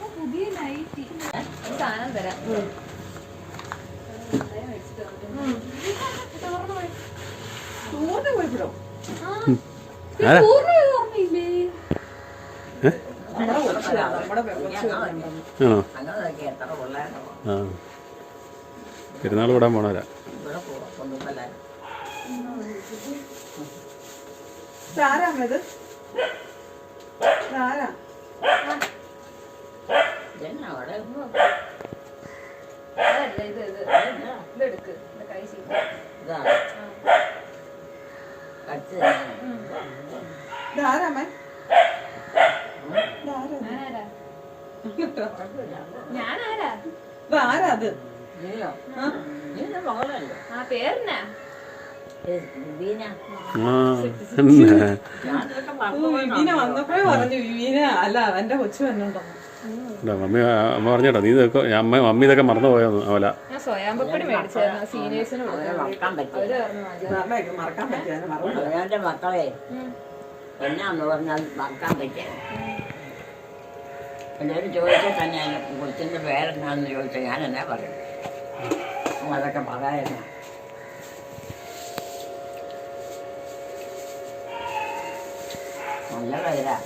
പുതിയ സാധനം തരാം. ആ. പെരുന്നാൾ വിടാൻ പോണവരാ. ആരാ ഇത്? അവിടെ അതല്ല ഇത് ഇത് ഇതെടുക്ക് ഇത് കൈ? ഞാനാരാ? ഞാനാരാ? അത്? ആ? പേരെന്നാ? വിവീന. വന്നപ്പോഴേ പറഞ്ഞു വിവീന അല്ല എന്റെ കൊച്ചു വന്നിട്ടുണ്ടെന്ന് മമ്മി അമ്മ പറഞ്ഞേട്ടോ നീ ഇതൊക്കെ അമ്മ മമ്മി ഇതൊക്കെ മറന്നു. പോയെന്ന് അവല അവനവന്റെ മക്കളെ. എന്നാന്ന് പറഞ്ഞാൽ മറക്കാൻ പറ്റിയ എല്ലാവരും ചോദിച്ചാൽ തന്നെ കൊച്ചിന്റെ പേരെന്നാന്ന് ചോദിച്ചാൽ ഞാൻ എന്നാ പറയും അതൊക്കെ പറയായിരുന്നു നല്ല പേരാ.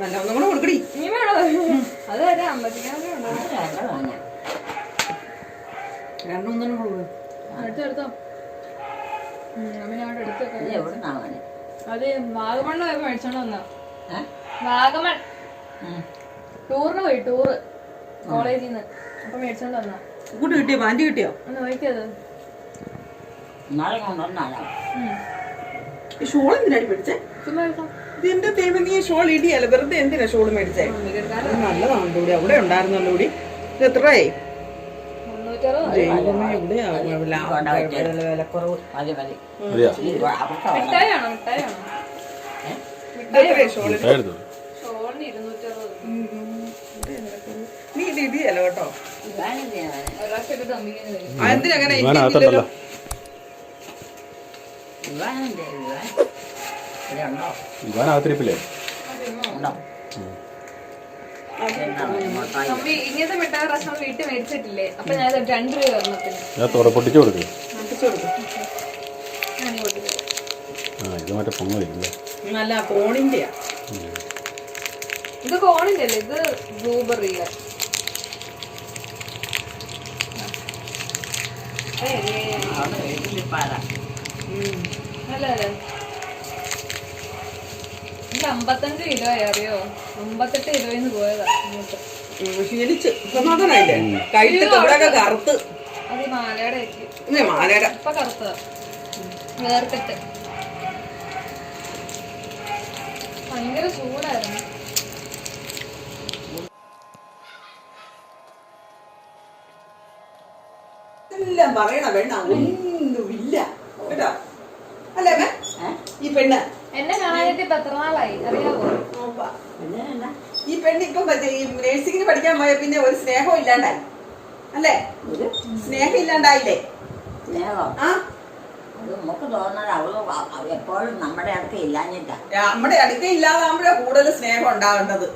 നല്ല ഒന്നും കൂടെ കൊടുക്കടി. നീ വേണോ? അത് വരെ അമ്പത്തിക്കാമേ രണ്ടും കൂടെ കൊടുക്ക്. അടുത്തെടുത്തോ അമ്മ ഇത് എടുത്തൊക്കെ എവിടുന്നാണ് അത് വാഗമണ്ണ് പോയപ്പോ മേടിച്ചോണ്ട് വന്ന ഏ? വാഗമൺ. ഉം. ടൂറിന് പോയി ടൂറ്. കോളേജിൽ നിന്ന്. അപ്പൊ മേടിച്ചോണ്ട് വന്ന കൂട്ട് കിട്ടിയോ? പാന്റ് കിട്ടിയോ? ഒന്ന് നോക്കിയത്. നാളെ ഈ ഷോൾ എന്തിനാടി മേടിച്ചേ? ചുമ്മാ എടുക്കാം ഇത് എന്റെ ദൈവം നീ ഷോൾ ഇടിയല്ല വെറുതെ എന്തിനാ ഷോൾ മേടിച്ചേ? നല്ലതാണ് കൂടി അവിടെ ഉണ്ടായിരുന്നല്ലോ കൂടി ഇത് എത്രയായി? നീ ഇത് ഇടിയല്ല കേട്ടോ. ഇതാണെന്തിനാ? ഒരു പ്രാവശ്യം ഇട്ടിട്ട് അമ്മിങ്ങനെ തരും ആ, എന്തിനാ അങ്ങനെ ഇവാനകത്തുണ്ടല്ലോ ഇവാനെന്തേ ഇവാൻ? ഉണ്ടോ ഇങ്ങനത്തെ മിഠായി വീട്ടിൽ മേടിച്ചിട്ടില്ലേ? അപ്പൊ ഞാൻ രണ്ട് രൂപ ഞാൻ കൊടുക്ക്. ആ ഇത് മറ്റേ പൊങ്ങലില്ലേ നല്ല ഇത് കോണിന്റെ അല്ലേ ഇത് ബ്ലൂബെറിയുടെ. അല്ലേ ഇത് അമ്പത്തഞ്ച് കിലോ അറിയോ? അമ്പത്തെട്ട് കിലോയിന്ന് പോയതാ ഇങ്ങോട്ട്. ഉം, ക്ഷീണിച്ച് സമാധാനായില്ലേ കഴുത്തൊക്കെ ഇവിടെയൊക്കെ കറുത്ത്. അത് മാലയുടെ മാലയുടെ. ഇപ്പൊ കറുത്തതാ. വേർത്തിട്ട് ഭയങ്കര ചൂടായിരുന്നു. എല്ലാം പറയണ പെണ്ണ. ഒന്നുമില്ല കേട്ടോ? അല്ലേ മേ ഈ പെണ്ണ്. എന്നെ കാണാനായിട്ട് ഇപ്പൊ എത്ര നാളായി? അറിയാവോ? ഈ പെണ്ണ് ഇപ്പൊ നേഴ്സിംഗിന് പഠിക്കാൻ പോയ പിന്നെ ഒരു സ്നേഹം ഇല്ലാണ്ടായി. അല്ലേ? ഒരു സ്നേഹം ഇല്ലാണ്ടായില്ലേ? ആ? നമുക്ക് തോന്നുന്നത് അവൾ എപ്പോഴും നമ്മുടെ അടുത്ത് ഇല്ലാഞ്ഞിട്ടാ. നമ്മുടെ അടുക്ക ഇല്ലാതാകുമ്പോഴാ കൂടുതൽ സ്നേഹം ഉണ്ടാവേണ്ടത്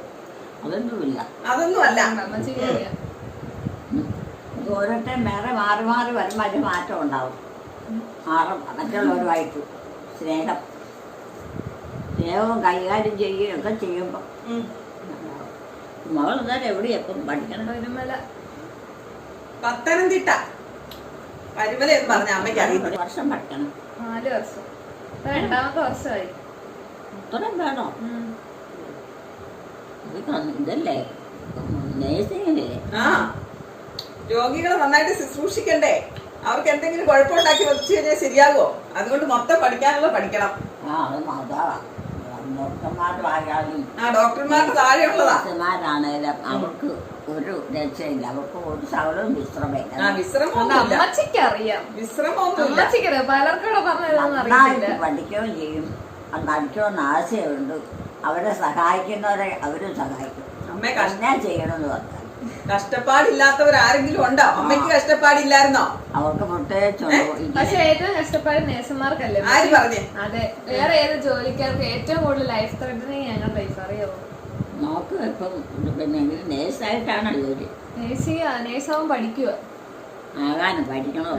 അതൊന്നുമില്ല. അതൊന്നും അല്ല അമ്മച്ചിക്ക് അറിയാം ഓരോരുത്തരും വേറെ മാറി മാറി വരുമ്പോൾ അതിന് മാറ്റം ഉണ്ടാവും. മാറും. മറ്റുള്ളവരുമായിട്ട് സ്നേഹം. സ്നേഹവും കൈകാര്യം ചെയ്യുകയും ഒക്കെ ചെയ്യുമ്പോൾ ഉം. മകൾ എന്തായാലും എവിടെ എപ്പം പഠിക്കണം? ഒരുമല പത്തനംതിട്ട. പരിമല എന്ന് പറഞ്ഞ അമ്മയ്ക്ക് അറിയത്തില്ല. വർഷം പഠിക്കണം. നാല് വർഷം. രണ്ടാമത്തെ വർഷമായി. ഇത്രയും വേണോ ഇതല്ലേ? നേഴ്സിംഗില്ലേ ആ. രോഗികളെ നന്നായിട്ട് ശുശ്രൂഷിക്കണ്ടേ? അവർക്ക് എന്തെങ്കിലും കുഴപ്പമുണ്ടാക്കി വെച്ച് കഴിഞ്ഞാൽ ശരിയാകുമോ? അതുകൊണ്ട് മൊത്തം പഠിക്കാനുള്ള പഠിക്കണം. ആ അത് അതാ താഴെയുള്ളതാ. അവർക്ക് ഒരു രക്ഷയില്ല. അവർക്ക് ഒരു ശകലവും വിശ്രമമില്ല. വിശ്രമമൊന്നുമില്ല. വിശ്രമമൊന്നുമില്ല. പഠിക്കുകയും ചെയ്യും. പഠിക്കുമെന്ന് ആശയമുണ്ട്. അവരെ സഹായിക്കുന്നവരെ അവരും സഹായിക്കും. അമ്മ കഷ്ട. എന്നാ ചെയ്യണമെന്ന് പറഞ്ഞാൽ കഷ്ടപ്പാടില്ലാത്തവർ ആരെങ്കിലും ഉണ്ടോ? അമ്മയ്ക്ക് കഷ്ടപ്പാടില്ലായിരുന്നോ? അവർക്ക് പക്ഷെ ഏറ്റവും കഷ്ടപ്പാട് നേഴ്സുമാർക്കല്ലേ? ആര് പറഞ്ഞേ? അതെ വേറെ ഏത് ജോലിക്കാർക്ക് ഏറ്റവും കൂടുതൽ ലൈഫ് ത്രെഡനിങ് ഞങ്ങളുടെ ലൈഫ് അറിയാവോ നോക്ക് ഇപ്പം പിന്നെ നേഴ്സായിട്ടാണ് ജോലി. നേഴ്സിംഗ് നേഴ്സാവാൻ പഠിക്കുക ആകാനും പഠിക്കണോ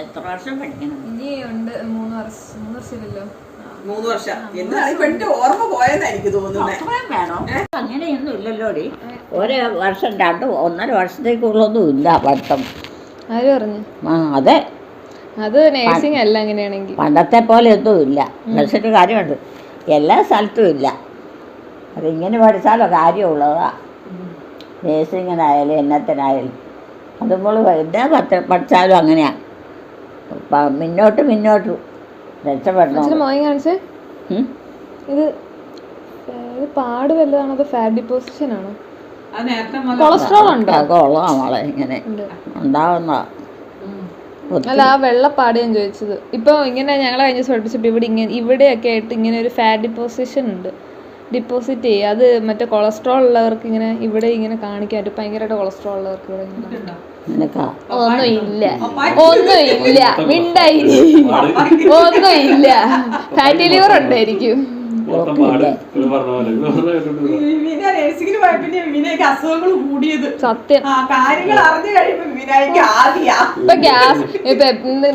എത്ര വർഷം പഠിക്കണം? ഇനി ഉണ്ട് മൂന്ന് വർഷം മൂന്ന് വർഷമില്ലല്ലോ. മൂന്ന് വർഷം. ഇപ്പൊ എന്റെ ഓർമ്മ പോയെന്നാ എനിക്ക് തോന്നുന്നത് അത്രയും വേണോ. അങ്ങനെയൊന്നും ഇല്ലല്ലോടി ഒരു വർഷം രണ്ട് ഒന്നര വർഷത്തേക്കുള്ളൊന്നും ഇല്ല പഠിത്തം. ആര് പറഞ്ഞു? ആ അതെ. അത് നേഴ്സിംഗ് അല്ല അങ്ങനെയാണെങ്കിൽ. പണ്ടത്തെ പോലെ ഒന്നും ഇല്ല. നഴ്സിന്റെ കാര്യമുണ്ട്. എല്ലാ സ്ഥലത്തും ഇല്ല. അതിങ്ങനെ പഠിച്ചാലോ കാര്യമുള്ളതാ. നേഴ്സിങ്ങിനായാലും എന്നത്തിനായാലും. അതുപോലെ എന്താ പത്ര പഠിച്ചാലും അങ്ങനെയാണ് മുന്നോട്ട് മുന്നോട്ട് രക്ഷപ്പെടണം അച്ഛന് മോയം കാണിച്ചേ? ഇത് ഇത് പാട് വല്ലതാണോ അത് ഫാറ്റ് ഡിപ്പോസിഷൻ ആണോ? കൊളസ്ട്രോൾ ഉണ്ടോ? മോളെ ഇങ്ങനെ ഉണ്ട്. ഉണ്ടാവുന്ന അല്ല ആ വെള്ളപ്പാട് ഞാൻ ചോദിച്ചത്. ഇപ്പൊ ഇങ്ങനെ ഞങ്ങളെ കഴിഞ്ഞ ദിവസം ഇവിടെ ഇങ്ങനെ ഇവിടെയൊക്കെ ആയിട്ട് ഇങ്ങനെ ഒരു ഫാറ്റ് ഡിപ്പോസിഷൻ ഉണ്ട്. ഡിപ്പോസിറ്റ് ചെയ്യുക അത് മറ്റേ കൊളസ്ട്രോൾ ഉള്ളവർക്ക് ഇങ്ങനെ ഇവിടെ ഇങ്ങനെ കാണിക്കാൻ പറ്റും ഭയങ്കരമായിട്ട് കൊളസ്ട്രോൾ ഉള്ളവർക്ക് ഇവിടെ ഇങ്ങനെ ഒന്നുമില്ല നിനക്കാ? ഒന്നും ഇല്ല ഒന്നും ഇല്ല മിണ്ടായി. ഒന്നും ഇല്ല ഫാറ്റി ലിവർ ഉണ്ടായിരിക്കും. നഴ്സിംഗിന് അസുഖങ്ങൾ കൂടിയത്. സത്യം. ആ കാര്യങ്ങൾ അറിഞ്ഞു കഴിയുമ്പോ വിവിനായിക്ക് ആദ്യാ. ഇപ്പൊ ഗ്യാസ്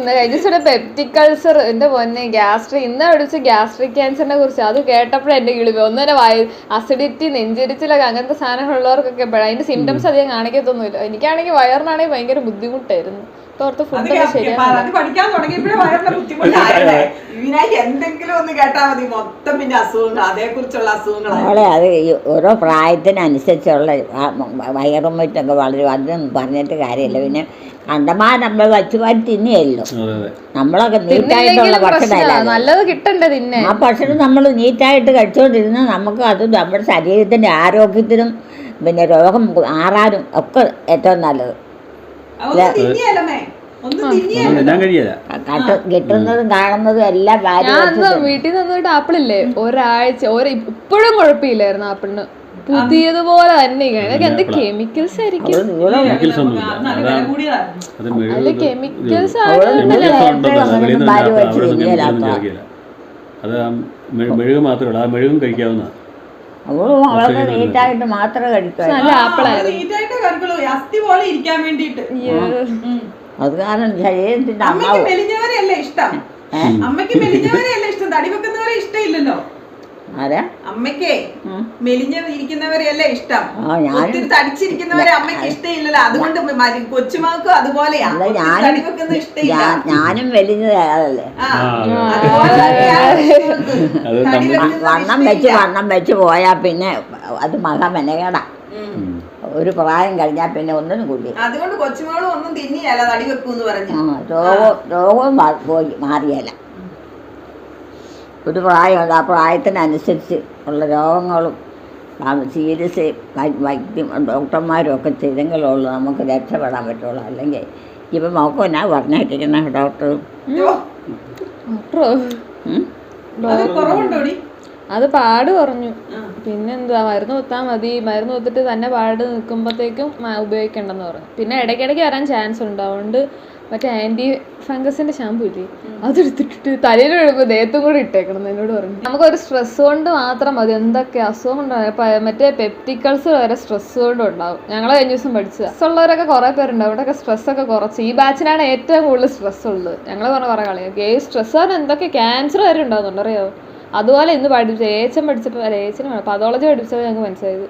കഴിഞ്ഞ പെപ്റ്റിക് കൾച്ചർ എന്റെ പൊന്നെ ഗ്യാസ്ട്രിക് ഇന്ന് പഠിച്ച ഗ്യാസ്ട്രിക് ക്യാൻസറിനെ കുറിച്ച് അത് കേട്ടപ്പോഴേ എന്റെ കിളിവ് ഒന്നര വായ അസിഡിറ്റി നെഞ്ചരിച്ചിലൊക്കെ അങ്ങനത്തെ സാധനങ്ങളുള്ളവർക്കൊക്കെ എപ്പോഴാണ് അതിന്റെ സിംറ്റംസ് അധികം കാണിക്കത്തൊന്നുമില്ല. എനിക്കാണെങ്കിൽ വയറിനാണെങ്കിൽ ഭയങ്കര ബുദ്ധിമുട്ടായിരുന്നു. ഓർത്ത് ഫുഡ് ഫുഡൊക്കെ ശരിയാണ് അത് പഠിക്കാൻ തുടങ്ങിയപ്പോഴേ എന്തെങ്കിലും ഒന്ന് കേട്ടാ മതി. മൊത്തം പിന്നെ അസുഖങ്ങൾ അതേ കുറിച്ചുള്ള അസുഖങ്ങളാണ് മോളെ അത് ഈ ഓരോ പ്രായത്തിനനുസരിച്ചുള്ള വയറും മറ്റൊക്കെ വളരും. അതൊന്നും പറഞ്ഞിട്ട് കാര്യമില്ല. പിന്നെ കണ്ടമാ നമ്മൾ വച്ചു വാരി തിന്നുകയല്ലോ അതെ അതെ. നമ്മളൊക്കെ നീറ്റായിട്ടുള്ള ഭക്ഷണം ഭക്ഷണമല്ല നല്ലത് കിട്ടണ്ടേ തിന്നെ ആ ഭക്ഷണം നമ്മൾ നീറ്റായിട്ട് കഴിച്ചുകൊണ്ടിരുന്നാൽ നമുക്ക് അത് നമ്മുടെ ശരീരത്തിന്റെ ആരോഗ്യത്തിനും പിന്നെ രോഗം മാറാനും ഒക്കെ ഏറ്റവും നല്ലത്. കിട്ടുന്നതും കാണുന്നതും എല്ലാം ഞാൻ വീട്ടിൽ നിന്ന് ആപ്പിളില്ലേ? ഒരാഴ്ച ഒരു ഇപ്പോഴും കുഴപ്പമില്ലായിരുന്നു ആപ്പിളിന്. പുതിയതുപോലെ തന്നെ. ഇതൊക്കെ എന്ത് കെമിക്കൽസ് ആയിരിക്കും? കെമിക്കൽസ് അത് മെഴുക് കെമിക്കൽസ് ആണ് ഇന്നലെ കെമിക്കൽസ് ഉണ്ടെന്നല്ല അങ്ങനെ വെളിയിൽ നിന്ന് ഭാര്യ അവിടെ വെച്ച് നിന്ന് കെമിക്കലൊന്നും തിന്നില്ലാത്ത ചേർക്കില്ല അത് ആ മെഴു- മെഴുക് മാത്രമേ ഉള്ളൂ. ആ മെഴുകും കഴിക്കാവുന്നതാണ്. അവളും അവളൊക്കെ നീറ്റായിട്ട് മാത്രമേ കഴിക്കുള്ളൂ നല്ല ആപ്പിളായിരുന്നു നീറ്റായിട്ട് കഴിക്കുള്ളൂ. അസ്ഥി പോലെ ഇരിക്കാൻ അത് കാരണം ശരീരത്തിന്റെ അമ്മയ്ക്ക് മെലിഞ്ഞവരെയല്ലേ ഇഷ്ടം? അമ്മയ്ക്ക് മെലിഞ്ഞവരെയല്ലേ ഇഷ്ടം? തടി വെക്കുന്നവരെ ഇഷ്ടമില്ലല്ലോ. ആരാ? അമ്മയ്ക്കേ മെലിഞ്ഞ ഇരിക്കുന്നവരെയല്ലേ ഇഷ്ടം? ഒത്തിരി തടിച്ചിരിക്കുന്നവരെ അമ്മയ്ക്ക് ഇഷ്ടമില്ലല്ലോ അതുകൊണ്ട് കൊച്ചുമകൾക്കും അതുപോലെയാ. ഇഷ്ടമില്ല ഞാനും വെക്കുന്നത് വണ്ണം വെച്ച്. വണ്ണം വെച്ച് പോയാ പിന്നെ അത് മഹാമെനകേടാ. ഒരു പ്രായം കഴിഞ്ഞാൽ പിന്നെ ഒന്നും കൂടി അതുകൊണ്ട് കൊച്ചുമോളും ഒന്നും തിന്നിയല്ല തടി വെക്കൂന്ന് പറഞ്ഞു രോഗവും രോഗവും മാറിയല്ല ഒരു പ്രായമുണ്ട്. ആ പ്രായത്തിനനുസരിച്ച് ഉള്ള രോഗങ്ങളും സീരിയസ് വൈദ്യം ഡോക്ടർമാരും ഒക്കെ ചെയ്തെങ്കിലുള്ളൂ നമുക്ക് രക്ഷപ്പെടാൻ പറ്റുള്ളൂ. അല്ലെങ്കിൽ ഇപ്പം മോക്കും ഞാൻ പറഞ്ഞിരിക്കുന്ന ഡോക്ടർ? അത് പാട് കുറഞ്ഞു. പിന്നെന്താ മരുന്ന് കുത്താൽ മതി. മരുന്ന് കുത്തിട്ട് തന്നെ പാട് നിൽക്കുമ്പോഴത്തേക്കും ഉപയോഗിക്കണ്ടെന്ന് പറഞ്ഞു. പിന്നെ ഇടയ്ക്കിടയ്ക്ക് വരാൻ ചാൻസ് ഉണ്ട് അതുകൊണ്ട് മറ്റേ ആന്റി ഫംഗസിന്റെ ഷാമ്പു ഇല്ലേ? അതെടുത്തിട്ട് തലയിൽ വീഴുമ്പോൾ ദേഹത്തും കൂടി ഇട്ടേക്കണം എന്ന് എന്നോട് പറഞ്ഞു. നമുക്കൊരു സ്ട്രെസ് കൊണ്ട് മാത്രം മതി. എന്തൊക്കെ അസുഖം ഉണ്ടാകും മറ്റേ പെപ്റ്റിക്കൾസ് വരെ സ്ട്രെസ് കൊണ്ട് ഉണ്ടാവും. ഞങ്ങൾ കഴിഞ്ഞ ദിവസം പഠിച്ചത്. സ്ട്രെസ് ഉള്ളവരൊക്കെ കുറേ പേരുണ്ട്. അവിടെയൊക്കെ സ്ട്രെസ് ഒക്കെ കുറച്ച്. ഈ ബാച്ചിനാണ് ഏറ്റവും കൂടുതൽ സ്ട്രെസ് ഉള്ളത്. ഞങ്ങൾ പറഞ്ഞ കുറേ കളിയൊക്കെ ഈ സ്ട്രെസ് പറഞ്ഞാൽ എന്തൊക്കെ ക്യാൻസർ വരെ ഉണ്ടാകുന്നുണ്ട് അതുപോലെ ഇന്ന് പഠിച്ചു ഏച്ചൻ പഠിച്ചപ്പോൾ ഏച്ചനും പതോളജി പഠിച്ചപ്പോൾ ഞങ്ങൾക്ക് മനസ്സിലായത്.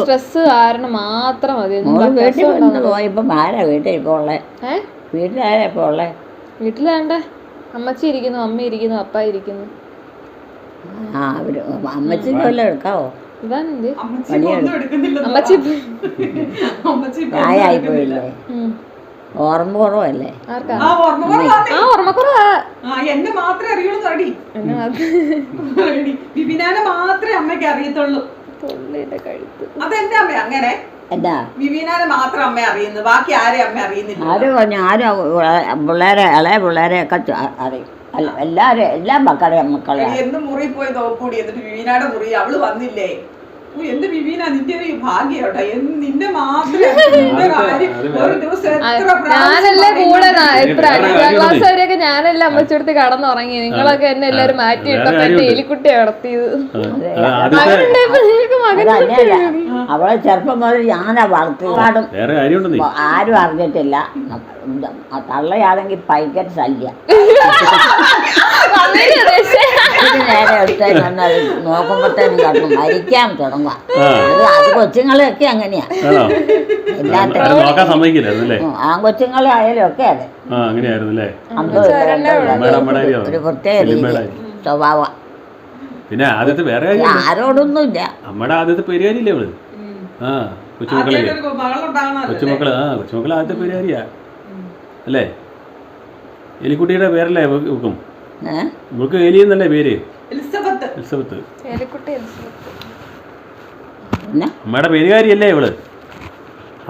സ്ട്രെസ് കാരണം മാത്രം മതി. വീട്ടിൽ വന്ന് ഉണ്ടാകുന്നത്. പോയപ്പം ആരാ വീട്ടിൽ ഇപ്പോൾ ഉള്ളത് വീട്ടിലാരാ ഇപ്പോൾ ഉള്ളത് വീട്ടിലാണ്ട. അമ്മച്ചി ഇരിക്കുന്നു അമ്മ ഇരിക്കുന്നു അപ്പ ഇരിക്കുന്നു. ആ അവർ അമ്മച്ചിക്ക് വല്ലതും എടുക്കാവോ? ഇതാണെന്ത്? അമ്മച്ചി അമ്മച്ചി അമ്മച്ചി പ്രായമായി പോയില്ലേ ഓർമ്മ കുറവല്ലേ? ആ ഓർമ്മ കുറവാന്നേ. ആ ഓർമ്മക്കുറവാ ആ എന്നെ മാത്രമേ അറിയുള്ളൂ തടി. വിപിനാനെ മാത്രമേ അമ്മയ്ക്ക് അറിയത്തുള്ളൂ. കഴുത്ത്. അതെന്റെ അമ്മ അങ്ങനെ? എന്താ? വിവീനാനെ മാത്രം അമ്മ അറിയുന്നു ബാക്കി ആരെയും അമ്മ അറിയുന്നില്ല. ആരും പറഞ്ഞു ആരും പിള്ളേരെ ഇളയ പിള്ളേരെയൊക്കെ അറിയും. അല്ല എല്ലാവരും എല്ലാ മക്കളെയും മക്കളെ എന്ന് മുറി പോയി നോക്കൂടി എന്നിട്ട് വിവീനാടെ മുറി അവൾ വന്നില്ലേ? എന്റെ വിവീന നിന്റെ ഒരു ഭാഗ്യം കേട്ടോ. എന്ത് നിന്റെ മാത്രം കാര്യം ഒരു ദിവസം എത്ര ഞാനല്ലേ. കൂടെ അഞ്ചാം. ക്ലാസ് വരെയൊക്കെ ഞാനല്ലേ അമ്മച്ചെടുത്ത് കടന്നുറങ്ങി. നിങ്ങളൊക്കെ എന്നെ എല്ലാരും മാറ്റി എന്റെ കാര്യമുണ്ട്. നടത്തിയത് അവളെ ചെറുപ്പം മുതൽ ഞാനാ വളർത്തി വേറെ കാര്യമുണ്ട് ആരും അറിഞ്ഞിട്ടില്ല. തള്ളയാണെങ്കിൽ ഭയങ്കര സല്യ നേരെ എടുത്തേ വന്നാൽ നോക്കുമ്പോഴത്തേനും കണ്ടു. മരിക്കാൻ തുടങ്ങുക. അത് അത് കൊച്ചുങ്ങളെയൊക്കെ അങ്ങനെയാ. ആ ആൺകൊച്ചുങ്ങളെ ആയാലും ഒക്കെ അതെ. ഒരു പ്രത്യേക രീതി. സ്വഭാവം. പിന്നെ ആദ്യത്തെ വേറെ ആരോടൊന്നുമില്ല. നമ്മുടെ ആദ്യത്തെ പെരുകാരില്ലേ അവൾ? ആ കൊച്ചുമക്കളെ. കൊച്ചുമക്കൾ ആ കൊച്ചുമക്കളെ ആദ്യത്തെ പെരുകാരിയാ അല്ലേ? എലിക്കുട്ടിയുടെ പേരല്ലേ വെക്കും ഇവൾക്ക് എലി എന്നല്ലേ പേര്? എലിസബത്ത്. എലിസബത്ത്. എലിക്കുട്ടി എലിസബത്ത്. പിന്നെ? അമ്മയുടെ പേരുകാരിയല്ലേ ഇവൾ?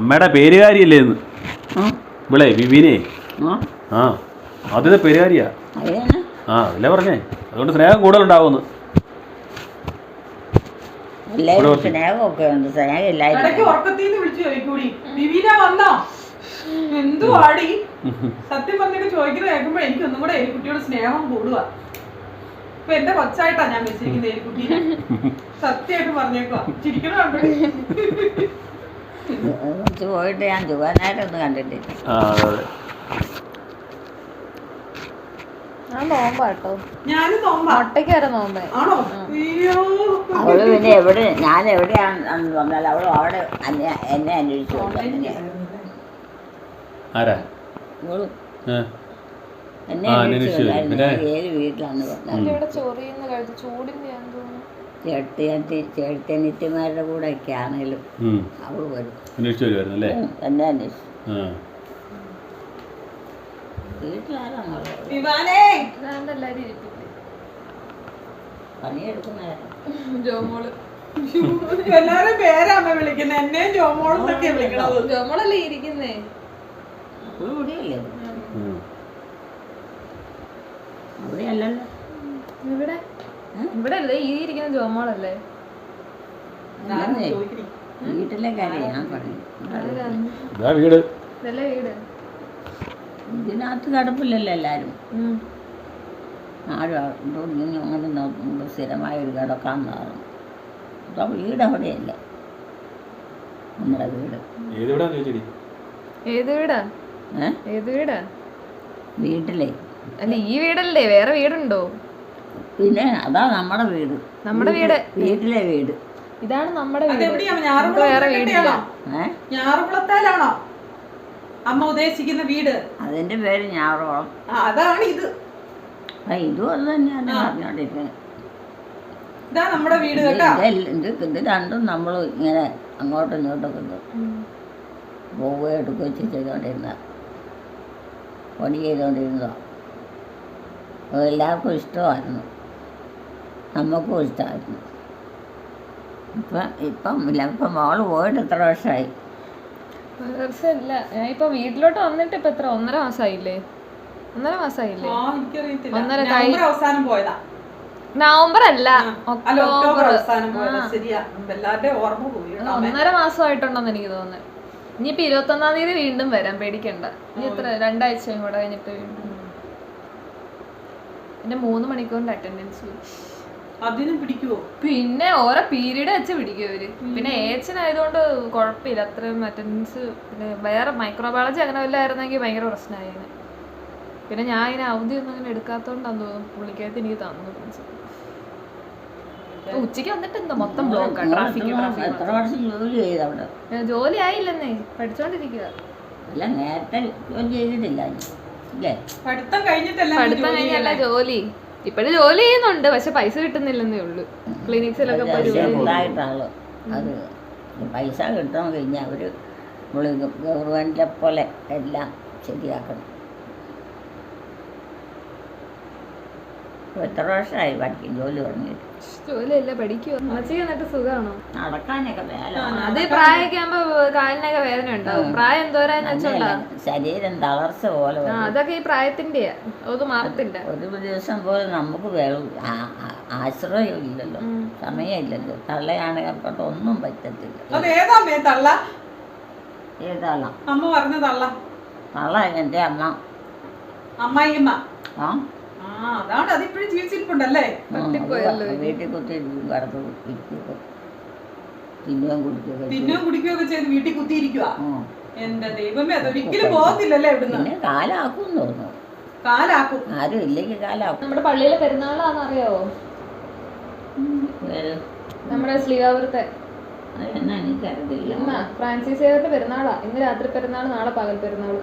അമ്മയുടെ പേരുകാരിയല്ലേ എന്ന് ഇവിടെ ഇവളെ വിവിനെ. ആ. ആദ്യത്തെ പേരുകാരിയാ? ആ അല്ല പറഞ്ഞേ? അതുകൊണ്ട് സ്നേഹം കൂടുതലുണ്ടാവുമെന്ന്. സ്നേഹമൊക്കെ ഉണ്ട്. വിവിനെ സ്നേഹമില്ലായിരുന്നു എന്തു ആടി? സത്യം പറഞ്ഞൊക്കെ ചോദിക്കുന്നത് കേൾക്കുമ്പോ എനിക്ക് ഒന്നും കൂടെ എലിക്കുട്ടിയോട് സ്നേഹം കൂടുക ഇപ്പൊ എന്റെ കൊച്ചായിട്ടാ ഞാൻ വെച്ചിരിക്കുന്നത് എലിക്കുട്ടീനെ. സത്യമായിട്ട് പറഞ്ഞേക്കുവാ. ചിരിക്കണുണ്ട്. പോയിട്ട് ഞാൻ ചുവനായിട്ടൊന്നും കണ്ടിട്ടില്ല. ഞാൻ നോമ്പാ കേട്ടോ. ഞാനും നോമ്പാ. മുട്ടയ്ക്ക് വരെ നോമ്പേ. ആണോ? അയ്യോ അവൾ പിന്നെ എവിടെ ഞാൻ എവിടെയാണെന്ന് പറഞ്ഞാൽ അവൾ അവിടെ എന്നെ അന്വേഷിച്ചു. ആരാ? ചേട്ടനിറ്റിമാരുടെ കൂടെ ഒക്കെ ആണെങ്കിലും അവൾ വരും. എന്നെ അന്വേഷിച്ചു. എല്ലാരും ജോമോൾ. എല്ലാരും പേരാമ്മ വിളിക്കുന്നത് എന്നെയും ജോമോളെന്നൊക്കെ വിളിക്കണത്. ജോമോളല്ലേ ഇരിക്കുന്നേ? അവൾ ഇവിടെയല്ലേ ഇവിടെ? ഇവിടെ അല്ലേ ഈ ഇരിക്കുന്ന ജോമോളല്ലേ? അല്ലെന്നേ, ചോദിക്കണി വീട്ടിലെ കാര്യം ഞാൻ പറഞ്ഞു ഇതാ വീട്. ഇതിനകത്ത് കടപ്പില്ലല്ലോ എല്ലാരും. ആരും അങ്ങനെ സ്ഥിരമായ ഒരു കിടക്കാമെന്നാണ് അപ്പം വീട് അവിടെയല്ലേ? നമ്മുടെ വീട്. ഏത് വീടാ? ഏത് വീടാ? വീട്ടിലെ. അല്ല ഈ വീടല്ലേ വേറെ വീടുണ്ടോ? പിന്നെ അതാ നമ്മുടെ വീട്. നമ്മുടെ വീട്. വീട്ടിലെ വീട്. ഇതാണ് നമ്മുടെ വീട്. വേറെ വീടില്ല. ഞാറുകുളത്താലാണോ അമ്മ ഉദ്ദേശിക്കുന്ന വീട്. അതിന്റെ പേര് ഞാറോളം. അതാണ് ഇത്. ഇതും അത് തന്നെയാണ് പറഞ്ഞോണ്ടിരിക്കുന്നത് ഇതാ നമ്മുടെ വീട് ഇത് കേട്ടാ. ഇത് രണ്ടും നമ്മൾ ഇങ്ങനെ അങ്ങോട്ടും ഇങ്ങോട്ടൊക്കെ ഒന്ന് പോവുകയോ എടുക്കുകയോ ചെയ്തുകൊണ്ടിരുന്ന പണി ചെയ്തുകൊണ്ടിരുന്നതാണ് അത് എല്ലാവർക്കും ഇഷ്ടമായിരുന്നു. നമുക്കും ഇഷ്ടമായിരുന്നു ഇപ്പം ഇപ്പം ഇല്ല ഇപ്പം മോൾ പോയിട്ട് എത്ര വർഷമായി വർഷമില്ല ഞാൻ ഇപ്പൊ വീട്ടിലോട്ട് വന്നിട്ട് ഇപ്പൊ എത്ര ഒന്നര മാസമായില്ലേ ഒന്നര മാസമായില്ലേ ഒന്നര നവംബർ അവസാനം പോയതാ. നവംബർ അല്ല ഒക്ടോബർ. ഒന്നര മാസമായിട്ടുണ്ടെന്ന് എനിക്ക് തോന്നുന്നത് ഇനിയിപ്പോ ഇരുപത്തൊന്നാം തീയതി വീണ്ടും വരാൻ പേടിക്കണ്ട. ഇനി എത്ര? രണ്ടാഴ്ചയും കൂടെ കഴിഞ്ഞിട്ട് വീണ്ടും. എന്റെ മൂന്ന് മണിക്കൂറിന്റെ അറ്റൻഡൻസ് അതിനും പിടിക്കുവോ? പിന്നെ ഓരോ പീരീഡ് വെച്ച് പിടിക്കും അവർ പിന്നെ ഏച്ചനായതുകൊണ്ട് കുഴപ്പമില്ല അത്രയും അറ്റൻഡൻസ് പിന്നെ വേറെ മൈക്രോബയോളജി അങ്ങനെ വല്ല ആയിരുന്നെങ്കിൽ ഭയങ്കര പ്രശ്നമായിരുന്നു. പിന്നെ ഞാൻ ഇതിന് അവധി ഒന്നും അങ്ങനെ എടുക്കാത്തോണ്ടാന്ന് തോന്നുന്നു. പുള്ളിക്കകത്ത് എനിക്ക് തന്നു ഉച്ചയ്ക്ക് വന്നിട്ട് എന്താ മൊത്തം ബ്ലോക്ക് ട്രാഫിക് എത്ര വർഷം ജോലി ചെയ്ത് അവിടെ? ജോലി ആയില്ലെന്നേ. പഠിച്ചോണ്ടിരിക്കുക അല്ല നേരത്തെ ജോലി ചെയ്തിട്ടില്ല. ഇല്ലേ? പഠിത്തം കഴിഞ്ഞിട്ടല്ല പഠിത്തം കഴിഞ്ഞല്ല ജോലി. ഇപ്പഴും ജോലി ചെയ്യുന്നുണ്ട് പക്ഷെ പൈസ കിട്ടുന്നില്ലെന്നേ ഉള്ളൂ. ക്ലിനിക്സിലൊക്കെ ജോലി അത് പൈസ കിട്ടണം കഴിഞ്ഞാൽ അവർ ഗവൺമെന്റിനെ പോലെ എല്ലാം ശരിയാക്കണം. എത്ര വർഷമായി പഠിക്കും ജോലി തുടങ്ങിയിട്ട്? ജോലിയല്ല പഠിക്കുവോ. അമ്മച്ചിക്ക് എന്നിട്ട് സുഖമാണോ നടക്കാനൊക്കെ വേല. അത് പ്രായമൊക്കെ ആകുമ്പോ കാലിനൊക്കെ വേദന ഉണ്ടാവും. പ്രായം എന്തോരാന്ന് വെച്ചോണ്ടാ? ശരീരം തളർച്ച പോലെ വരും. അതൊക്കെ ഈ പ്രായത്തിന്റെയാ അത് മാറത്തില്ല. ഒരു ദിവസം പോലും നമുക്ക് ആശ്രയം ഇല്ലല്ലോ. സമയം സമയമില്ലല്ലോ. തള്ളയാണെങ്കിൽ അപ്പോട്ട് ഒന്നും പറ്റത്തില്ല. അത് തള്ള? ഏതാളാ? അമ്മ പറഞ്ഞ തള്ള. തള്ള എന്റെ അമ്മ. അമ്മായിയമ്മ. ആ? അതാണ് അതിപ്പോഴും ജീവിച്ചിരിപ്പുണ്ടല്ലേ? ആ, തട്ടിപ്പോയല്ലോ അത് വീട്ടിൽ കുത്തി വറുത്ത് ഇരിക്കുക തിന്നുകയും കുടിക്കുകയൊക്കെ തിന്നുകയും കുടിക്കുകയൊക്കെ ചെയ്ത് വീട്ടിൽ കുത്തിയിരിക്കുക എന്റെ ദൈവമേ അതൊരിക്കലും പോകത്തില്ലല്ലേ ഇവിടുന്ന്? പിന്നെ കാലാക്കും തോന്നുന്നു കാലാക്കും. ആരും ഇല്ലെങ്കിൽ കാലാക്കും. നമ്മുടെ പള്ളിയിലെ പെരുന്നാളാണെന്നറിയാവോ നമ്മുടെ ശ്രീകാപുരത്തെ. ഫ്രാൻസിസ് പെരുന്നാളാ. ഇന്ന് രാത്രി പെരുന്നാൾ നാളെ പകൽ പെരുന്നാൾ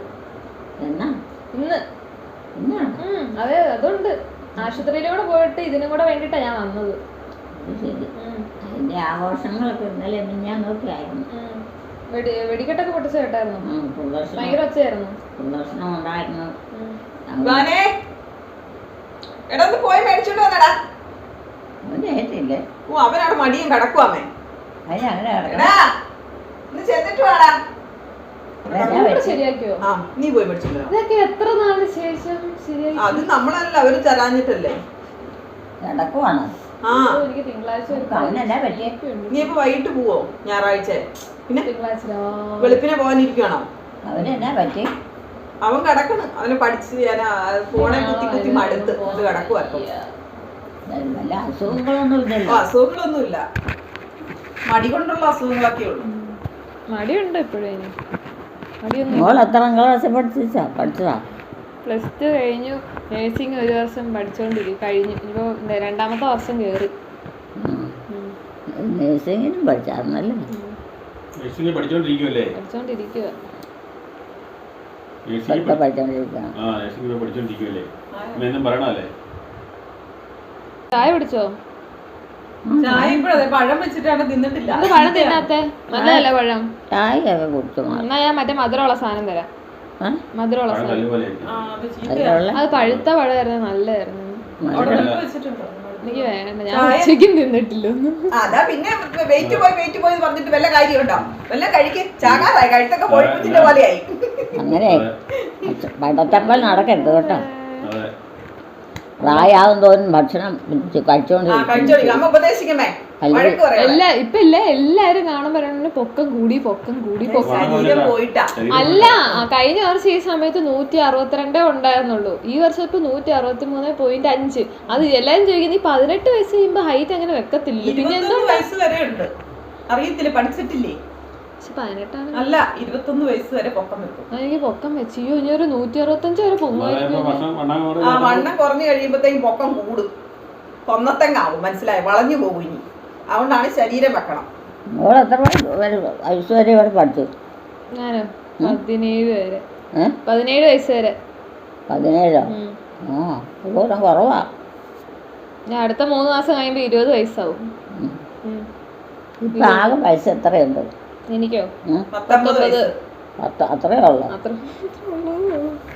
എന്നാ? ഇന്ന്. അതെ അതുണ്ട്. ആശുപത്രിയിലൂടെ പോയിട്ട് ഇതിനും കൂടെ വേണ്ടിട്ടാ ഞാൻ വന്നത്. അതിന്റെ ആഘോഷങ്ങളൊക്കെ ഇന്നലെ മിഞ്ഞാന്നൊക്കെ ആയിരുന്നു. വെടി വെടിക്കെട്ടൊക്കെ പൊട്ടിച്ച കേട്ടായിരുന്നു. ഭയങ്കര ഒച്ചയായിരുന്നു. പുലർശനം ഉണ്ടായിരുന്നു. എടാ ഒന്ന് പോയി മേടിച്ചോണ്ട് വന്നടാ. അവന്റെ ഏറ്റില്ലേ ഓ അവനവിടെ മടിയും കിടക്കുവാമേ അതിന് അങ്ങനെ കിടക്കണം. ചെന്നിട്ട് വാടാ. ശരിയാക്കിയോ? ആ നീ പോയി ഇതൊക്കെ എത്ര നാളിന് ശേഷം ശരിയാക്കി അത് നമ്മളല്ല അവർ തരാഞ്ഞിട്ടല്ലേ? നടക്കുവാണ്. ആ. ഓ, എനിക്ക് തിങ്കളാഴ്ച ഒരു അവനെന്നാ പറ്റിയേ. നീ ഇപ്പൊ വൈകിട്ട് പോവോ? ഞായറാഴ്ച. പിന്നെ? തിങ്കളാഴ്ച വെളുപ്പിനെ പോകാനിരിക്കണോ അവനെന്നാ പറ്റി അവൻ കിടക്കണ്. അവന് പഠിച്ച് ഞാൻ ഫോണെ കുത്തി കുത്തി മടുത്ത്. അത് കിടക്കുവാ ഇപ്പം. വല്ല അസുഖങ്ങളൊന്നും മടി കൊണ്ടുള്ള അസുഖങ്ങളൊക്കെ ഉള്ളു മടിയുണ്ട് മടിയൊന്നും മോൾ എത്ര ക്ലാസ് പഠിച്ചാ പഠിച്ചതാ? പ്ലസ് ടു കഴിഞ്ഞു. നേഴ്സിംഗ് ഒരു വർഷം പഠിച്ചുകൊണ്ടിരിക്കും കഴിഞ്ഞു. ഇപ്പോൾ രണ്ടാമത്തെ വർഷം കയറി നേഴ്സിങ്ങിനും പഠിച്ചായിരുന്നല്ലേ നഴ്സിംഗ് പഠിച്ചോണ്ടിരിക്കുമല്ലേ ചായ പിടിച്ചോ ചായ ഇപ്പഴേ പഴം വെച്ചിട്ടാണ് തിന്നിട്ടില്ല എന്ത് പഴം തിന്നാത്തെ? നല്ലതല്ലേ പഴം? ചായയൊക്കെ കുടിച്ചു മാറി. എന്നാ ഞാൻ മറ്റേ മധുരമുള്ള സാധനം തരാം? മധുരമുള്ള സാധനം. അത് പഴുത്ത പഴമായിരുന്നു നല്ലതായിരുന്നു. എനിക്ക് വേണ്ട ഞാൻ ചായ? ഉച്ചയ്ക്കും തിന്നിട്ടില്ല. ഒന്നും അതാ പിന്നെ വെയിറ്റ് പോയി വെയിറ്റ് പോയി എന്ന് പറഞ്ഞിട്ട് വല്ല കാര്യമുണ്ടോ വല്ല കഴിക്ക്. ചാകാറായി കഴുത്തൊക്കെ കോഴിക്കുത്തിന്റെ പോലെയായി. അങ്ങനെ പണ്ടത്തപ്പോൾ നടക്കരുത് കേട്ടോ. അതെ തോന്നും തോറും ഭക്ഷണം ആ കഴിച്ചോണ്ട് കഴിച്ചോളി അമ്മ ഉപദേശിക്കമേ വഴക്ക് പറയാം. എല്ലാ ഇപ്പൊ ഇല്ല എല്ലാരും കാണാൻ പറയുന്നത് പൊക്കം കൂടി പൊക്കം കൂടി പൊക്കം അല്ല കഴിഞ്ഞ വർഷം ഈ സമയത്ത് നൂറ്റി അറുപത്തിരണ്ടേ ഉണ്ടായിരുന്നുള്ളൂ. ഈ വർഷം ഇപ്പൊ നൂറ്റി അറുപത്തി മൂന്ന് പോയിന്റ് അഞ്ച്. അത് എല്ലാരും ചോദിക്കുന്നത് ഈ പതിനെട്ട് വയസ്സ് കഴിയുമ്പോ ഹൈറ്റ് അങ്ങനെ വെക്കത്തില്ല? പിന്നെ എന്തോ വയസ്സ് വരെ ഉണ്ട്. അറിയത്തില്ല പഠിച്ചിട്ടില്ലേ? പതിനെട്ടാണ്. അല്ല ഇരുപത്തൊന്ന് വയസ്സ് വരെ പൊക്കം വെക്കും. എനിക്ക് പൊക്കം വെച്ച്. അയ്യോ ഇനി ഒരു നൂറ്റി അറുപത്തഞ്ച് വരെ ആ വണ്ണം കുറഞ്ഞു കഴിയുമ്പോഴത്തേക്കും പൊക്കം കൂടും. കൊന്നത്തെങ്ങാവും മനസ്സിലായി? വളഞ്ഞു പോകും ഇനി. അതുകൊണ്ടാണ് ശരീരം വെക്കണം. മോൾ എത്ര വരെ വയസ്സ് വരെ ഇവിടെ പഠിച്ചു? ഞാനോ? പതിനേഴ് വരെ. പതിനേഴ് വയസ്സ് വരെ. പതിനേഴോ. ആ ദൂരം കുറവാ. ഞാൻ അടുത്ത മൂന്ന് മാസം കഴിയുമ്പോ ഇരുപത് വയസ്സാവും. ഇപ്പം ആകെ വയസ്സ് എത്രയുണ്ട്? എനിക്കോ? പത്തൊമ്പത് അത്രേ ഉള്ളു?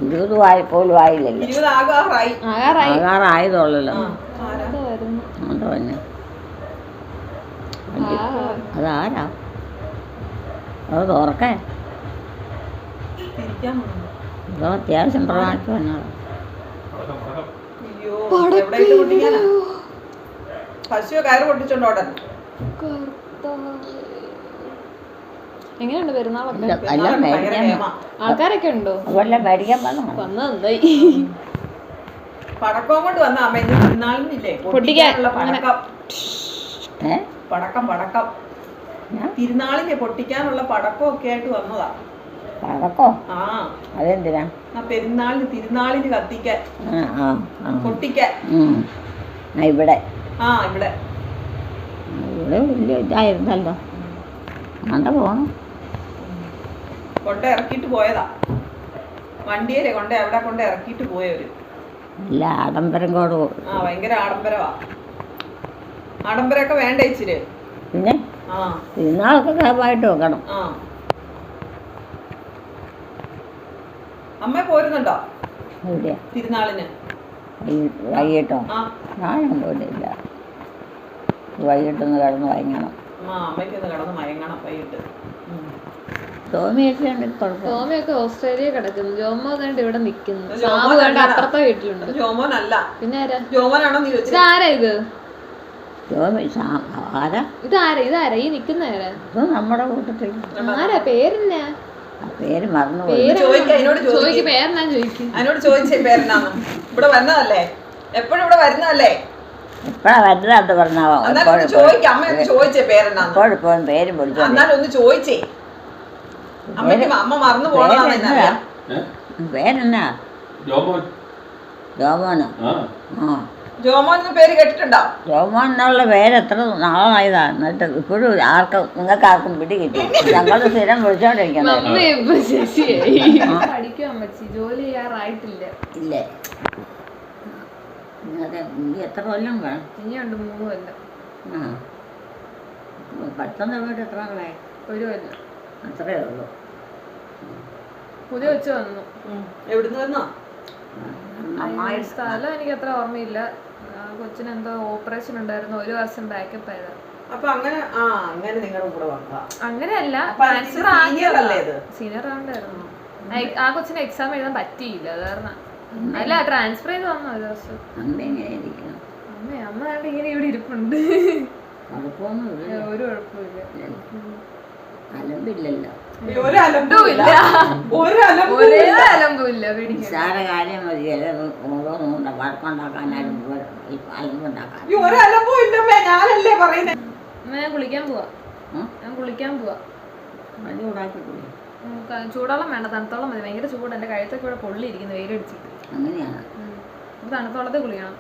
ഇരുപത് ആയി പോലും ആയില്ലല്ലോ. ആകാറായതുള്ളല്ലോ. അതുകൊണ്ട് പിന്നെ. ആ. അതാരാ? അത് തുറക്കേ. അതോ അത്യാവശ്യം എവിടെയിട്ട് പൊട്ടിക്കാനാ? പശു കയറ് പൊട്ടിച്ചോണ്ടോട്ടെ കർത്താവേ. എങ്ങനെയുണ്ട് പെരുന്നാളൊക്കെ? എല്ലാം മേടിക്കാൻ ആൾക്കാരൊക്കെ ഉണ്ടോ? വല്ല മേടിക്കാൻ വന്നോ? വന്ന് നന്നായി. പടക്കവും കൊണ്ട് വന്ന അമ്മ ഇന്ന് തിരുനാളിനില്ലേ പൊട്ടിക്കാനുള്ള പടക്കം. ഏ? പടക്കം പടക്കം. ഞാൻ? തിരുനാളിനെ പൊട്ടിക്കാനുള്ള പടക്കം ഒക്കെ ആയിട്ട് വന്നതാ. പടക്കോ? ആ. അതെന്തിനാ? ആ പെരുന്നാളിന് തിരുനാളിന് കത്തിക്കാൻ. പൊട്ടിക്കാൻ. ഇവിടെ. ആ ഇവിടെ. ഇവിടെ വലിയ ഇതായിരുന്നല്ലോ. അങ്ങനെ പോകണം കൊണ്ട് ഇറക്കിട്ട് പോയതാ. വണ്ടിയിലെ കൊണ്ട് എവിടെ കൊണ്ട് ഇറക്കിട്ട് പോയവര്. ഇല്ല ആഡംബരം കൂടെ ആ ഭയങ്കര ആഡംബരവാ. ആഡംബരമൊക്കെ വേണ്ട ഇച്ചിരി? പിന്നെ? ആ. തിരുനാളൊക്കെ കാര്യമായിട്ട് വെക്കണം ആ. അമ്മ പോരുന്നുണ്ടോ? എവിടെയാ തിരുനാളിന്. വൈകി- വൈകിട്ടോ? ഞാനും പോയിട്ടില്ല. വൈകിട്ടൊന്ന് കിടന്ന് വാങ്ങിക്കണം ആ അമ്മയ്ക്കൊന്ന് കിടന്ന് മയങ്ങണം വൈകിട്ട്. ടോമിയൊക്കെ ഉണ്ടെങ്കിൽ കുഴപ്പം ടോമിയൊക്കെ ഓസ്ട്രേലിയ കിടക്കുന്നു. ജോമോ കണ്ട് ഇവിടെ സാബു കണ്ട് അല്ലടാ. അപ്പുറത്തെ വീട്ടിലുണ്ട്. ജോമോനല്ല. പിന്നെ ആരാ? ജോമോനാണോ നീ ഇതാരാ ഇത്? സാ- ആരാ? ഇതാരാ? ഇതാരാ? ഈ നിക്കുന്ന ഇത് നമ്മുടെ കൂട്ടത്തിൽ. ആരാ? പേരെന്നാ? ആ പേര് മറന്നുപോയി പേര് ചോദിക്ക്, അതിനോട് ചോദിക്ക്. ചോദിക്ക് പേരെന്നാ ചോദിക്കും? അതിനോട് ചോദിച്ചേ പേരെന്നാന്ന്. ഇവിടെ വന്നതല്ലേ? എപ്പോഴും ഇവിടെ വരുന്നതല്ലേ? എപ്പോഴാ വരുന്നതാന്ന് പറഞ്ഞാവോ? എന്നാലും ചോദിക്കാം അമ്മ ഒന്ന് ചോദിച്ചേ പേരെന്നാന്ന്. എപ്പോഴും പേര് വിളിച്ചോ എന്നാലും ഒന്ന് ചോദിച്ചേ. അമ്മയ്ക്ക് അമ്മ മറന്നു പോണതാന്ന് എന്നറിയാം? പേരെന്നാ? ജോമോൻ. ജോമോനോ? ആ. ജോമോൻ എന്ന പേര് കേട്ടിട്ടുണ്ടോ? ജോമോൻ എന്നുള്ള പേര് എത്ര നാളായതാ? എന്നിട്ട് ഇപ്പോഴും ആർക്കും നിങ്ങൾക്ക് ആർക്കും പിടി കിട്ടി. ഞങ്ങൾ സ്ഥിരം വിളിച്ചോണ്ടിരിക്കണം. പഠിക്കും അമ്മച്ചി. ജോലി ചെയ്യാറായിട്ടില്ല. ഇല്ലേ? എത്ര കൊല്ലം വേണം? ഇനിയുണ്ട് മൂന്ന് കൊല്ലം. ആ. പഠിത്തം വീട് എത്ര നാളായി ഒരു കൊല്ലം. അത്രേ ഉള്ളൂ. പുതിയ വെച്ച് വന്നു. എവിടുന്ന് വന്നോ? സ്ഥലം എനിക്ക് അത്ര ഓർമ്മയില്ല. കൊച്ചിന് എന്തോ ഓപ്പറേഷൻ ഉണ്ടായിരുന്നു. ഒരു വർഷം ബാക്കപ്പ് ആയതാ. അപ്പൊ അങ്ങനെ ആ അങ്ങനെ നിങ്ങളുടെ കൂടെ വന്നതാ. അങ്ങനെയല്ല? സീനിയർ ആണ്ടായിരുന്നു ആ കൊച്ചിന് എക്സാം എഴുതാൻ പറ്റിയില്ല അത് കാരണം. അല്ല ട്രാൻസ്ഫർ ചെയ്ത് വന്നോ ഒരു ദിവസം. അമ്മ എങ്ങനെ ഇരിക്കണം അമ്മ ഇങ്ങനെ ഇവിടെ ഇരിപ്പുണ്ട്. കുഴപ്പമൊന്നുമില്ല ഒരു കുഴപ്പമില്ല അലമ്പില്ലല്ലോ. നിസ്സാര കാര്യം മതി. ഓരോന്നും അലമ്പുണ്ടാക്കാൻ. ഞാൻ കുളിക്കാൻ പോവാ. ഞാൻ കുളിക്കാൻ പോവാ. വഴി ചൂടോളം വേണ്ട തണുത്തോളം മതി. ഭയങ്കര ചൂട്. എന്റെ കഴുത്തൊക്കെ ഇവിടെ പൊള്ളിയിരിക്കുന്നു വെയിലടിച്ചിട്ട്. അങ്ങനെയാണ് ഉം. തണുത്തോളത്തെ കുളിക്കണം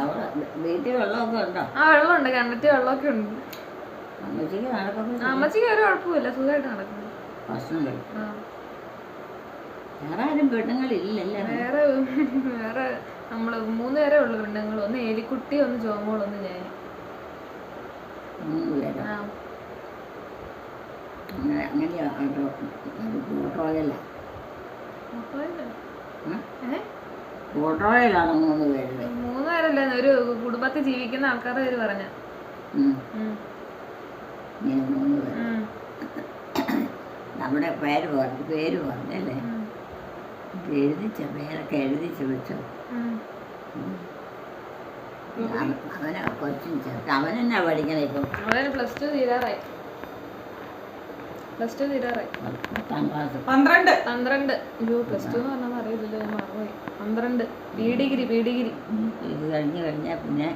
അവിടെ വീട്ടിൽ വെള്ളമൊക്കെ ഉണ്ടോ? ആ വെള്ളമുണ്ട്. കിണറ്റി വെള്ളമൊക്കെ ഉണ്ട്. അമ്മച്ചിക്ക് നടക്കുന്നു ആ, അമ്മച്ചിക്ക് ഒരു കുഴപ്പമില്ല സുഖമായിട്ട് നടക്കുന്നു. ഭക്ഷണം. വേറെ ആരും പെണ്ണുങ്ങളില്ലല്ലേ? വേറെ വേറെ നമ്മൾ മൂന്ന് പേരേ ഉള്ളു പെണ്ണുങ്ങൾ ഒന്ന് ഏലിക്കുട്ടി ഒന്ന് ജോമോൾ ഒന്ന് ഞാൻ ആ. അങ്ങനെ അങ്ങനെയാണ് കേട്ടോ ഓട്ടോയിലല്ല ഏ? ഓട്ടോയിലാണ് മൂന്ന് പേര്. മൂന്ന് ഒരു കുടുംബത്തിൽ ജീവിക്കുന്ന ആൾക്കാരുടെ പേര് പറഞ്ഞ. മൂന്ന് പേര്. നമ്മുടെ പേര് പറഞ്ഞു പേര് പറഞ്ഞല്ലേ? എഴുതിച്ച പേരൊക്കെ എഴുതിച്ച് വെച്ചോ. അവനെ കൊച്ചിൻ ചേർത്ത്. അവനെന്നാ പഠിക്കണേ ഇപ്പം? അവന് പ്ലസ് ടു തീരാറായി. പ്ലസ് ടു തീരാറായി. പത്താം ക്ലാസ്. പന്ത്രണ്ട്. പന്ത്രണ്ട്. അയ്യോ പ്ലസ് ടു എന്ന് പറഞ്ഞാൽ അറിയില്ലല്ലോ ഞാൻ മറന്നുപോയി. പന്ത്രണ്ട്. ബി ഡിഗ്രി ബി ഡിഗ്രി ഇത് കഴിഞ്ഞ് കഴിഞ്ഞാൽ പിന്നെ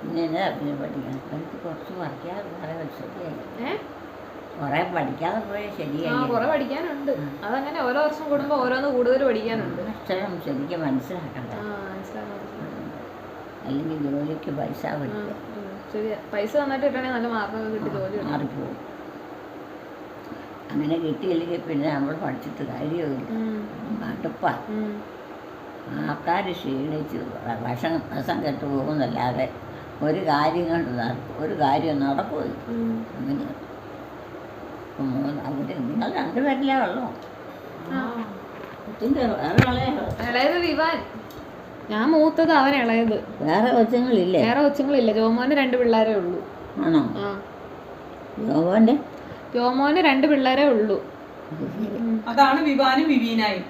പിന്നെ എന്നാ പിന്നെ പഠിക്കണം? എനിക്ക് കുറച്ച് പഠിക്കാതെ കുറെ ശരിയായി. കുറെ പഠിക്കാതെ ശരിയായി. കുറെ പഠിക്കാനുണ്ട്. അതങ്ങനെ ഓരോ വർഷം കൂടുമ്പോ ഓരോന്ന് കൂടുതൽ പഠിക്കാനുണ്ട്. അക്ഷരം ശരിക്കും മനസ്സിലാക്കണ്ട. അല്ലെങ്കിൽ ജോലിക്ക് പൈസ ശരിയാ പൈസ തന്നിട്ട് കിട്ടണമെങ്കിൽ നല്ല മാർക്ക് കിട്ടി ജോലി കിട്ടും. അങ്ങനെ കിട്ടിയില്ലെങ്കിൽ പിന്നെ നമ്മൾ പഠിച്ചിട്ട് കാര്യമില്ല ഉം, മടുപ്പാ. ഉം. ആൾക്കാർ ക്ഷീണിച്ച്. ഭക്ഷണം വിഷം കെട്ട് പോകുന്നല്ലാതെ ഒരു കാര്യം കൊണ്ട് നടക്കും ഒരു കാര്യം നടക്കുമില്ല അങ്ങനെ. മൂന്ന് അവർ നിങ്ങൾ രണ്ടുപേരിലേ ഉള്ളൂ. കൊച്ചിന്റെ വേറെ ഇളയത് വിവാൻ. ഞാൻ മൂത്തത് അവൻ ഇളയത്. വേറെ കൊച്ചുങ്ങളില്ലേ? വേറെ കൊച്ചുങ്ങളില്ല. ജോമോന് രണ്ട് പിള്ളേരേ ഉള്ളൂ. ആണോ? ആ. യോവന്റെ ജോമോന് രണ്ട് പിള്ളേരേ ഉള്ളൂ. അതാണ് വിവാനും വിവീനായി.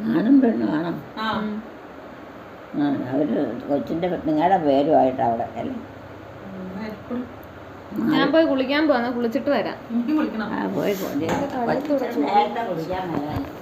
ആണും പെണ്ണും ആണോ? ആ. അവർ കൊച്ചിന്റെ നിങ്ങളുടെ പേരുമായിട്ട് അവിടെ അല്ലേ? ഞാൻ പോയി കുളിക്കാൻ പോവാ. കുളിച്ചിട്ട് വരാം. പോയി നേരത്തെ മേലായിരുന്നു